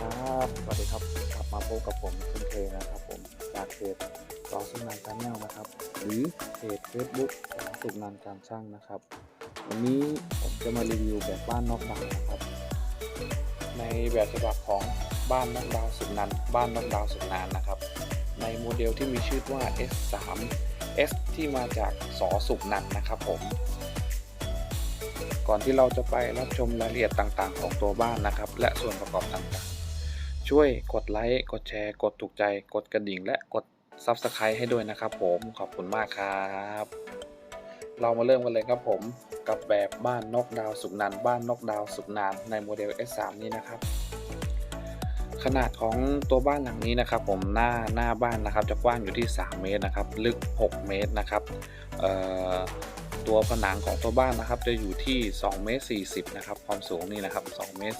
ครับสวัสดีครับกลับมาพบกับผมเช่นเคยนะครับผมจากเพจสอสุนันการแนลนะครับ หรือเพจ Facebook สอสุนันการช่างนะครับ วันนี้ผมจะมารีวิวแบบบ้านนอกดาวน์นะครับ ในแบบฉบับของบ้านนอกดาวสุนันบ้านนอกดาวสุนานนะครับ ในโมเดลที่มีชื่อว่า S3 S ที่มาจากสอสุนันนะครับผมก่อนที่เราจะไปรับชมรายละเอียดต่างๆ ของตัวบ้านนะครับ และส่วนประกอบต่างๆ ช่วยกดไลค์กดแชร์กดถูกใจกดกระดิ่ง และกด Subscribe ให้ด้วยนะครับผมขอบคุณมากครับ เรามาเริ่มกันเลยครับผมกับแบบบ้านนกดาวสุกนันบ้านนกดาวสุกนานในโมเดล S3 นี้นะครับขนาดของตัวบ้านหลังนี้นะครับ ผมหน้าหน้าบ้านนะครับจะกว้างอยู่ที่ 3 เมตรนะครับ ลึก 6 เมตรนะครับ ตัวผนังของตัวบ้านนะครับ จะอยู่ที่2เมตร40นะครับความสูงนี่นะครับ2เมตร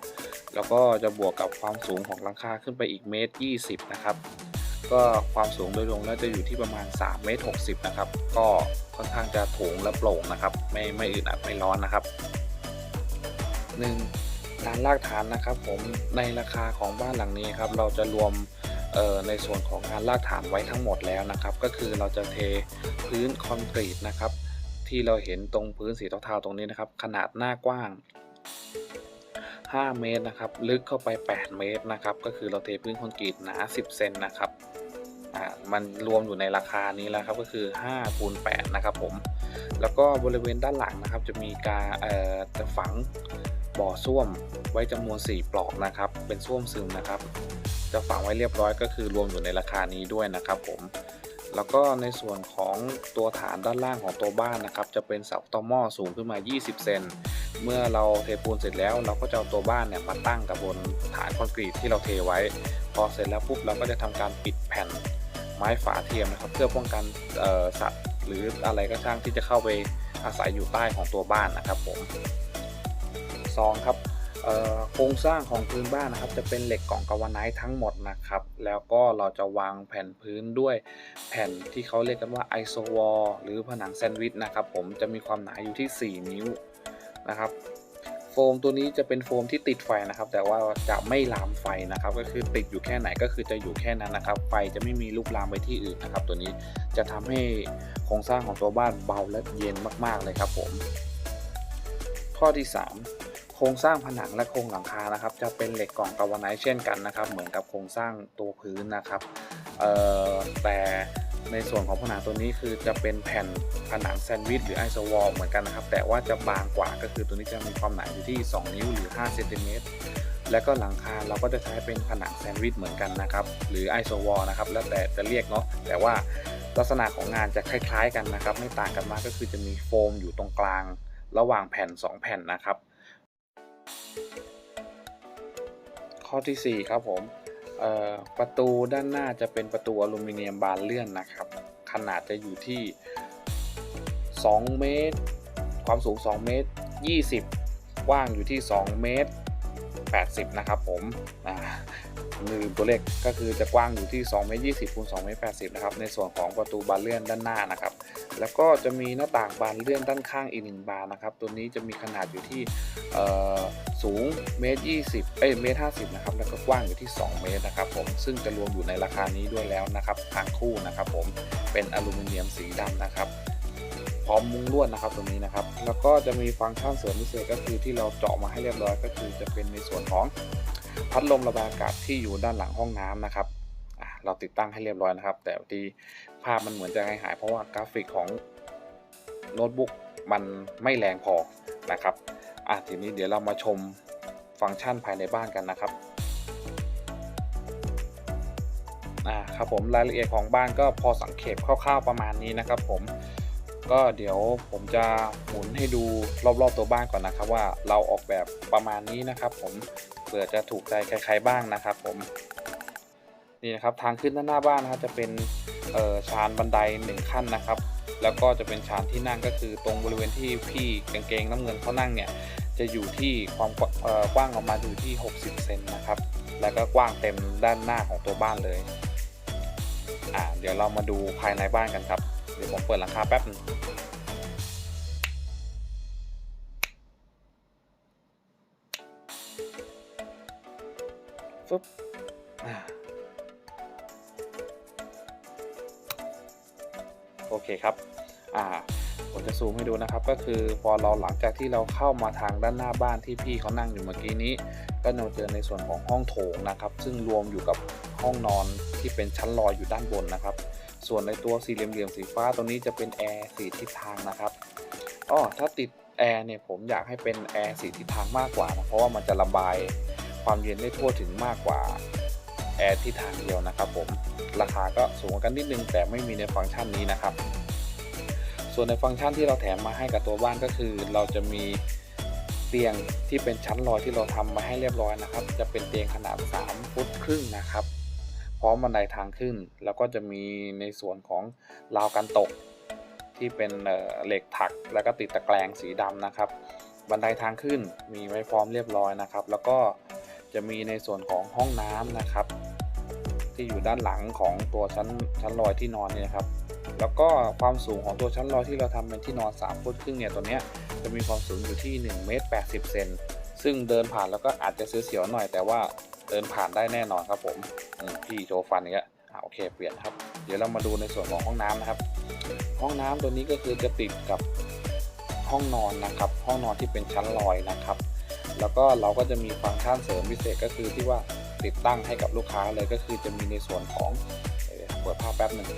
40 แล้วก็จะบวกกับความสูงของหลังคาขึ้นไปอีกเมตร20นะครับก็ความสูงโดยรวมแล้วจะอยู่ที่ประมาณ3เมตร60นะครับก็ค่อนข้างจะโถงและโปร่งนะครับไม่ไม่อึดอัดไม่ร้อนนะครับหนึ่งการลากฐานนะครับ ผมในราคาของบ้านหลังนี้ครับเราจะรวมในส่วนของการลากฐานไว้ทั้งหมดแล้วนะครับ ก็คือเราจะเทพื้นคอนกรีตนะครับ ที่เราเห็นตรงพื้นสีเทาๆตรงนี้นะครับ ขนาดหน้ากว้าง 5 เมตรนะครับ ลึกเข้าไป 8 เมตรนะครับ ก็คือเราเทพื้นคอนกรีตหนา 10 เซนนะครับอ่ามันรวมอยู่ในราคานี้แล้วครับ ก็คือ5คูณ8นะครับผม แล้วก็บริเวณด้านหลังนะครับ จะมีการเอ่อจะฝังบ่อส้วมไว้จำนวน 4 ปลอกนะครับ เป็นส้วมซึมนะครับ จะฝังไว้เรียบร้อยก็คือรวมอยู่ในราคานี้ด้วยนะครับผม แล้วก็ในส่วนของตัวฐานด้านล่างของตัวบ้านนะครับ จะเป็นเสาตอหม้อสูงขึ้นมา 20 เซน เมื่อเราเทปูนเสร็จแล้วเราก็จะเอาตัวบ้านเนี่ยมาตั้งกับบนฐานคอนกรีตที่เราเทไว้ พอเสร็จแล้วปุ๊บเราก็จะทำการปิดแผ่นไม้ฝาเทียมนะครับ เพื่อป้องกันสัตว์หรืออะไรก็ช่างที่จะเข้าไปอาศัยอยู่ใต้ของตัวบ้านนะครับผมสองครับ โครงสร้างของพื้นบ้านนะครับ จะเป็นเหล็กกล่องกาวาไนท์ทั้งหมดนะครับ แล้วก็เราจะวางแผ่นพื้นด้วยแผ่นที่เขาเรียกกันว่าไอโซวอลหรือผนังแซนด์วิชนะครับ ผมจะมีความหนาอยู่ที่ 4 นิ้วนะครับโฟมตัวนี้จะเป็นโฟมที่ติดไฟนะครับ แต่ว่าจะไม่ลามไฟนะครับ ก็คือติดอยู่แค่ไหนก็คือจะอยู่แค่นั้นนะครับ ไฟจะไม่มีลุกลามไปที่อื่นนะครับ ตัวนี้จะทำให้โครงสร้างของตัวบ้านเบาและเย็นมาก ๆเลยครับผม ข้อที่ 3 ครงสร้างผนังและโครงหลังคานะครับ จะเป็นเหล็กกล่องกาวไนท์เช่นกันนะครับ เหมือนกับโครงสร้างตัวพื้นนะครับแต่ในส่วนของผนังตัวนี้คือจะเป็นแผ่นผนังแซนด์วิชหรือไอโซวอลเหมือนกันนะครับ แต่ว่าจะบางกว่าก็คือตัวนี้จะมีความหนาอยู่ที่ 2 นิ้วหรือ5เซนติเมตรและก็หลังคาเราก็จะใช้เป็นผนังแซนด์วิชเหมือนกันนะครับ หรือไอโซวอลนะครับ แล้วแต่จะเรียกเนาะแต่ว่าลักษณะของงานจะคล้าย ๆ กันนะครับ ไม่ต่างกันมากก็คือจะมีโฟมอยู่ตรงกลาง ระหว่างแผ่น 2 แผ่นนะครับ ข้อที่ 4 ครับผมประตูด้านหน้าจะเป็นประตูอลูมิเนียมบานเลื่อนนะครับ ขนาดจะอยู่ที่ 2 เมตร ความสูง 2 เมตร 20 กว้างอยู่ที่ 2 เมตร 80 นะครับผมนะาลืมตัวเลขก็คือจะกว้างอยู่ที่2เมตร20คูณ2เมตร80นะครับในส่วนของประตูบานเลื่อนด้านหน้านะครับแล้วก็จะมีหน้าต่างบานเลื่อนด้านข้างอีกหนึ่งบานนะครับตัวนี้จะมีขนาดอยู่ที่เอ่อสูงเมตร20เอ้ยเมตร50นะครับแล้วก็กว้างอยู่ที่ 2 เมตรนะครับผมซึ่งจะรวมอยู่ในราคานี้ด้วยแล้วนะครับทั้งคู่นะครับผมเป็นอลูมิเนียมสีดำนะครับพร้อมมุ้งลวดนะครับตรงนี้นะครับ แล้วก็จะมีฟังก์ชันเสริมพิเศษก็คือที่เราเจาะมาให้เรียบร้อยก็คือจะเป็นในส่วนของ พัดลมระบายอากาศที่อยู่ด้านหลังห้องน้ำนะครับเราติดตั้งให้เรียบร้อยนะครับ แต่ที่ภาพมันเหมือนจะหายหายเพราะว่ากราฟิกของโน้ตบุ๊กมันไม่แรงพอนะครับอะทีนี้เดี๋ยวเรามาชมฟังก์ชันภายในบ้านกันนะครับอ่าครับผมรายละเอียดของบ้านก็พอสังเกตคร่าวๆประมาณนี้นะครับ ผมก็เดี๋ยวผมจะหมุนให้ดูรอบๆตัวบ้านก่อนนะครับ ว่าเราออกแบบประมาณนี้นะครับ ผม ผื่อจะถูกใจใครๆบ้างนะครับผมนี่นะครับทางขึ้นด้านหน้าบ้านนะครับจะเป็นออชานบันไดหนึ่งขั้นนะครับ แล้วก็จะเป็นชานที่นั่งก็คือตรงบริเวณที่พี่กางเกงน้ำเงินเขานั่งเนี่ยจะอยู่ที่ความกว้างออกว้างออกมาอยู่ที่ 60 เซนนะครับ แล้วก็กว้างเต็มด้านหน้าของตัวบ้านเลยอ่าเดี๋ยวเรามาดูภายในบ้านกันครับ เดี๋ยวผมเปิดหลังคาแป๊บนึง ปึ๊บโอเคครับ อ่า ผมจะซูมให้ดูนะครับ ก็คือพอเราหลังจากที่เราเข้ามาทางด้านหน้าบ้านที่พี่เขานั่งอยู่เมื่อกี้นี้ ก็เราเจอในส่วนของห้องโถงนะครับ ซึ่งรวมอยู่กับห้องนอนที่เป็นชั้นลอยอยู่ด้านบนนะครับ ส่วนในตัวสี่เหลี่ยมสีฟ้าตรงนี้จะเป็นแอร์สีทิศทางนะครับอ๋อถ้าติดแอร์เนี่ยผมอยากให้เป็นแอร์สีทิศทางมากกว่านะเพราะว่ามันจะระบาย ความเย็นได้ทั่วถึงมากกว่าแอร์ทิศทางเดียวนะครับผมราคาก็สูงกันนิดนึงแต่ไม่มีในฟังก์ชันนี้นะครับ ส่วนในฟังก์ชันที่เราแถมมาให้กับตัวบ้านก็คือ เราจะมีเตียงที่เป็นชั้นลอยที่เราทำมาให้เรียบร้อยนะครับ จะเป็นเตียงขนาด 3 ฟุตครึ่งนะครับพร้อมบันไดทางขึ้น แล้วก็จะมีในส่วนของราวกันตก ที่เป็นเอ่อเหล็กถักแล้วก็ติดตะแกรงสีดำนะครับ บันไดทางขึ้นมีไว้พร้อมเรียบร้อยนะครับ แล้วก็ จะมีในส่วนของห้องน้ำนะครับ ที่อยู่ด้านหลังของตัวชั้นชั้นลอยที่นอนเนี่ยครับ แล้วก็ความสูงของตัวชั้นลอยที่เราทำเป็นที่นอน3ฟุตครึ่งเนี่ยตัวเนี้ยจะมีความสูงอยู่ที่1เมตร80เซนซึ่งเดินผ่านแล้วก็อาจจะเสียวๆหน่อย แต่ว่าเดินผ่านได้แน่นอนครับผมพี่โชว์ฟันเงี้ยโอเคเปลี่ยนครับเดี๋ยวเรามาดูในส่วนของห้องน้ำนะครับ ห้องน้ำตัวนี้ก็คือจะติดกับห้องนอนนะครับ ห้องนอนที่เป็นชั้นลอยนะครับ แล้วก็เราก็จะมีฟังก์ชันเสริมพิเศษก็คือที่ว่าติดตั้งให้กับลูกค้าเลยก็คือจะมีในส่วนของเปิดภาพแป๊บหนึ่ง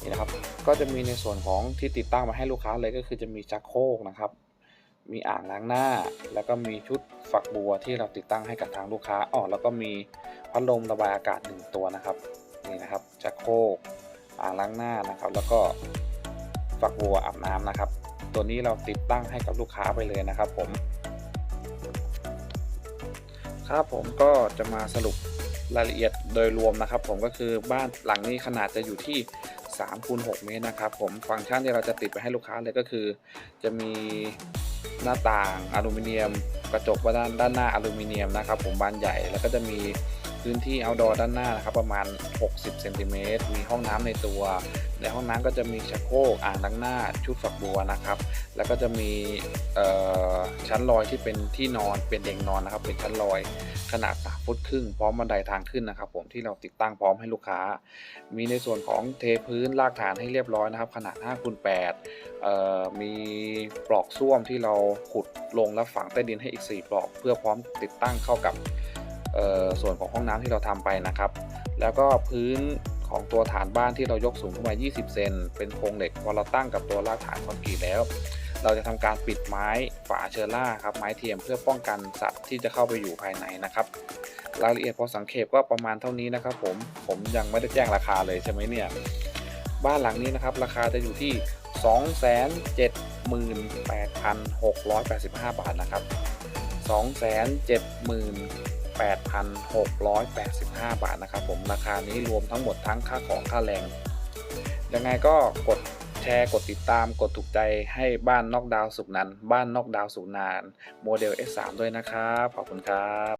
นี่นะครับก็จะมีในส่วนของที่ติดตั้งมาให้ลูกค้าเลยก็คือจะมีชักโครกนะครับ มีอ่างล้างหน้า แล้วก็มีชุดฝักบัวที่เราติดตั้งให้กับทางลูกค้าอ๋อแล้วก็มีพัดลมระบายอากาศหนึ่งตัวนะครับนี่นะครับชักโครกอ่างล้างหน้านะครับ แล้วก็ฝักบัวอาบน้ำนะครับ ตัวนี้เราติดตั้งให้กับลูกค้าไปเลยนะครับผม ครับผมก็จะมาสรุปรายละเอียดโดยรวมนะครับ ผมก็คือบ้านหลังนี้ขนาดจะอยู่ที่3คูณ6เมตรนะครับผมฟังก์ชันที่เราจะติดไปให้ลูกค้าเลยก็คือ จะมีหน้าต่างอลูมิเนียม กระจกด้านด้านหน้าอลูมิเนียมนะครับผมบานใหญ่แล้วก็จะมีพื้นที่ outdoor ด้านหน้านะครับประมาณ 60เซนติเมตรมีห้องน้ำในตัว ในห้องน้ำก็จะมีชักโครกอ่างล้างหน้าชุดฝักบัวนะครับ แล้วก็จะมีชั้นลอยที่เป็นที่นอนเป็นเตียงนอนนะครับ เป็นชั้นลอยขนาด3ฟุตครึ่งพร้อมบันไดทางขึ้นนะครับ ผมที่เราติดตั้งพร้อมให้ลูกค้า มีในส่วนของเทพื้นรากฐานให้เรียบร้อยนะครับ ขนาด5คูณ8มีปลอกส้วมที่เราขุดลงแล้วฝังใต้ดินให้อีก 4 ปลอก เพื่อพร้อมติดตั้งเข้ากับส่วนของห้องน้ำที่เราทำไปนะครับ แล้วก็พื้น ของตัวฐานบ้านที่เรายกสูงขึ้นมา 20 เซน เป็นโครงเหล็กพอเราตั้งกับตัวรากฐานคอนกรีตแล้ว เราจะทำการปิดไม้ฝาเชอร่าครับ ไม้เทียมเพื่อป้องกันสัตว์ที่จะเข้าไปอยู่ภายในนะครับ รายละเอียดพอสังเขปก็ประมาณเท่านี้นะครับ ผม ผมยังไม่ได้แจ้งราคาเลยใช่ไหมเนี่ย บ้านหลังนี้นะครับ ราคาจะอยู่ที่ 278,685 บาทนะครับ 278,685 บาทนะครับผมราคานี้รวมทั้งหมดทั้งค่าของค่าแรง ยังไงก็กดแชร์กดติดตามกดถูกใจให้บ้านนอกดาวสุขนันบ้านนอกดาวสุกนาน โมเดล S3 ด้วยนะครับ ขอบคุณครับ